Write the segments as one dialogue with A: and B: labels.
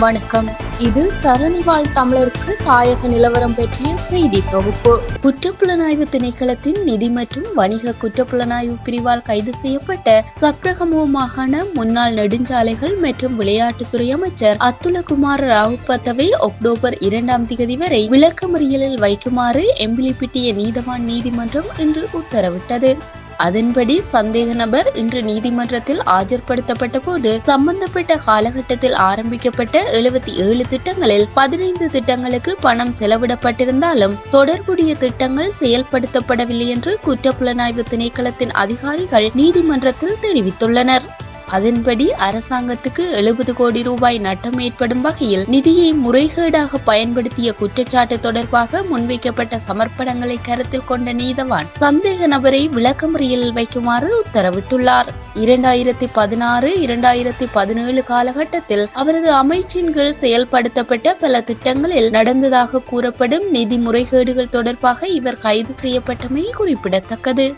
A: வணக்கம். இது தரணிவாழ் தமிழருக்கு தாயக நிலவரம் பற்றிய செய்தி தொகுப்பு. குற்றப்புலனாய்வு திணைக்களத்தின் நிதி மற்றும் வணிக குற்றப்புலனாய்வு பிரிவால் கைது செய்யப்பட்ட சப்ரகமோ மாகாண முன்னாள் நெடுஞ்சாலைகள் மற்றும் விளையாட்டுத்துறை அமைச்சர் அத்துலகுமார் ராவுபத்தவை அக்டோபர் இரண்டாம் திகதி வரை விளக்கமறியலில் வைக்குமாறு எம்பிலிப்பிட்டிய நீதவான் நீதிமன்றம் இன்று உத்தரவிட்டது. அதன்படி சந்தேக நபர் இன்று நீதிமன்றத்தில் ஆஜர்படுத்தப்பட்ட போது சம்பந்தப்பட்ட காலகட்டத்தில் ஆரம்பிக்கப்பட்ட எழுபத்தி ஏழு திட்டங்களில் பதினைந்து திட்டங்களுக்கு பணம் செலவிடப்பட்டிருந்தாலும் தொடர்புடைய திட்டங்கள் செயல்படுத்தப்படவில்லை என்று குற்றப்புலனாய்வு திணைக்களத்தின் அதிகாரிகள் நீதிமன்றத்தில் தெரிவித்துள்ளனர். அதன்படி அரசாங்கத்துக்கு எழுபது கோடி ரூபாய் நட்டம் ஏற்படும் வகையில் நிதியை முறைகேடாக பயன்படுத்திய குற்றச்சாட்டு தொடர்பாக முன்வைக்கப்பட்ட சமர்ப்பணங்களை கருத்தில் கொண்ட நீதவான் சந்தேக நபரை விளக்கமறியலில் வைக்குமாறு உத்தரவிட்டுள்ளார். இரண்டாயிரத்தி பதினாறு இரண்டாயிரத்தி பதினேழு காலகட்டத்தில் அவரது அமைச்சின் கீழ் செயல்படுத்தப்பட்ட பல திட்டங்களில் நடந்ததாக கூறப்படும் நிதி முறைகேடுகள் தொடர்பாக இவர் கைது செய்யப்பட்டமை குறிப்பிடத்தக்கது.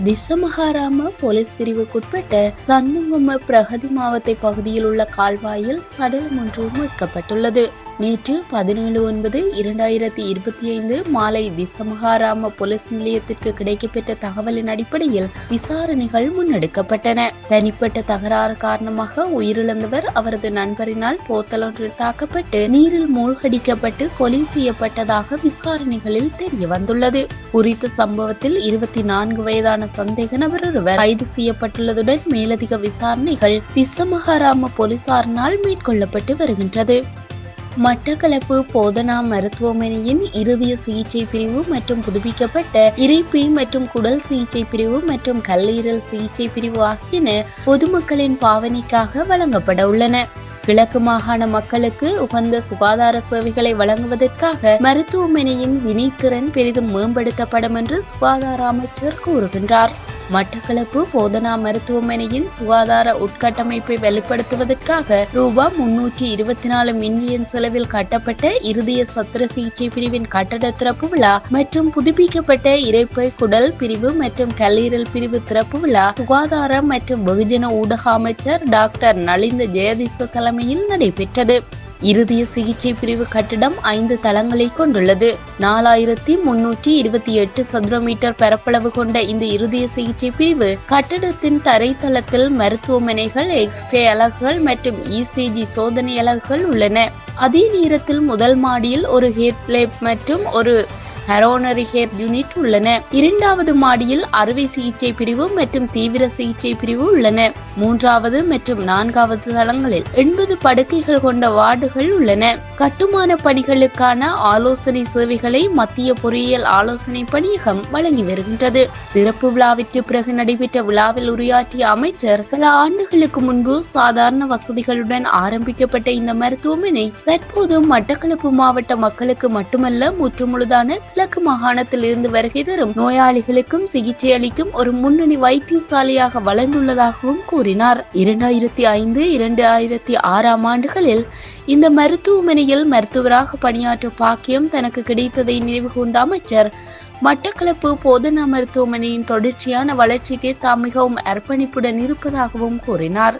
A: திசமகாராம போலீஸ் பிரிவுக்குட்பட்ட சந்துங்கும பிரகதி மாவத்தை பகுதியில் உள்ள கால்வாயில் சடலம் ஒன்று மீட்கப்பட்டுள்ளது. நேற்று பதினேழு ஒன்பது இரண்டாயிரத்தி இருபத்தி ஐந்து மாலை திசமகாராம போலீஸ் நிலையத்திற்கு கிடைக்கப்பெற்ற தகவலின் அடிப்படையில் விசாரணைகள் முன்னெடுக்கப்பட்டன. தனிப்பட்ட தகராறு காரணமாக உயிரிழந்தவர் அவரது நண்பரினால் போத்தலொன்றில் தாக்கப்பட்டு நீரில் மூழ்கடிக்கப்பட்டு கொலை செய்யப்பட்டதாக விசாரணைகளில் தெரிய வந்துள்ளது குறித்த சம்பவத்தில் இருபத்தி நான்கு வயதான சந்தேக நபர் ஒருவர் கைது செய்யப்பட்டுள்ளதுடன் மேலதிக விசாரணைகள் திசமகாராம போலீசாரினால் மேற்கொள்ளப்பட்டு வருகின்றது. மட்டக்களப்பு போதனா மருத்துவமனையின் இருதய சிகிச்சை பிரிவு மற்றும் புதுப்பிக்கப்பட்ட இறைப்பி மற்றும் குடல் சிகிச்சை பிரிவு மற்றும் கல்லீரல் சிகிச்சை பிரிவு ஆகியன பொதுமக்களின் பாவனைக்காக வழங்கப்பட உள்ளன. கிழக்கு மாகாண மக்களுக்கு உகந்த சுகாதார சேவைகளை வழங்குவதற்காக மருத்துவமனையின் வினைத்திறன் பெரிதும் மேம்படுத்தப்படும் என்று சுகாதார அமைச்சர் கூறுகின்றார். மட்டக்களப்பு போதனா மருத்துவமனையின் சுகாதார உட்கட்டமைப்பை வலுப்படுத்துவதற்காக ரூபா முன்னூற்றி இருபத்தி நாலு மில்லியன் செலவில் கட்டப்பட்ட இருதய சத்திர சிகிச்சை பிரிவின் கட்டட திறப்பு விழா மற்றும் புதுப்பிக்கப்பட்ட இறைப்பை குடல் பிரிவு மற்றும் கல்லீரல் பிரிவு திறப்பு விழா சுகாதார மற்றும் வெகுஜன ஊடக அமைச்சர் டாக்டர் நலிந்த ஜெயதிச தலைமையில் நடைபெற்றது. இருதய சிகிச்சை பிரிவு கட்டிடம் ஐந்து தளங்களை கொண்டுள்ளது. நாலாயிரத்தி முன்னூற்றி இருபத்தி எட்டு சதுர மீட்டர் பரப்பளவு கொண்ட இந்த இருதய சிகிச்சை பிரிவு கட்டடத்தின் தரைத்தளத்தில் மருத்துவமனைகள் எக்ஸ்ரே அலகுகள் மற்றும் இசிஜி சோதனை அலகுகள் உள்ளன. அதே நேரத்தில் முதல் மாடியில் ஒரு ஹெட் லேப் மற்றும் ஒரு ஹரோனரி ஹேர் யூனிட் உள்ளன. இரண்டாவது மாடியில் அறுவை சிகிச்சை பிரிவு மற்றும் தீவிர சிகிச்சை பிரிவு உள்ளன. மூன்றாவது மற்றும் நான்காவது தளங்களில் எண்பது படுக்கைகள் கொண்ட வார்டுகள் உள்ளன. கட்டுமான பணிகளுக்கான ஆலோசனை சேவைகளை மத்திய பொறியியல் ஆலோசனை பணியகம் வழங்கி வருகின்றது. திறப்பு விழாவிற்கு பிறகு நடைபெற்ற விழாவில் உரையாற்றிய அமைச்சர் பல ஆண்டுகளுக்கு முன்பு சாதாரண வசதிகளுடன் ஆரம்பிக்கப்பட்ட இந்த மருத்துவமனை தற்போது மட்டக்களப்பு மாவட்ட மக்களுக்கு மட்டுமல்ல முற்றுமுழுதான கிழக்கு மாகாணத்தில் இருந்து வருகை தரும் நோயாளிகளுக்கும் சிகிச்சை அளிக்கும் ஒரு முன்னணி வைத்தியசாலையாக வளர்ந்துள்ளதாகவும் கூறினார். இரண்டாயிரத்தி ஐந்து இரண்டாயிரத்தி ஆறாம் ஆண்டுகளில் இந்த மருத்துவமனையில் மருத்துவராக பணியாற்றும் பாக்கியம் தனக்கு கிடைத்ததை நினைவு கூர்ந்த அமைச்சர் மட்டக்களப்பு போதனா மருத்துவமனையின் தொடர்ச்சியான வளர்ச்சிக்கு தாம் மிகவும் அர்ப்பணிப்புடன் இருப்பதாகவும் கூறினார்.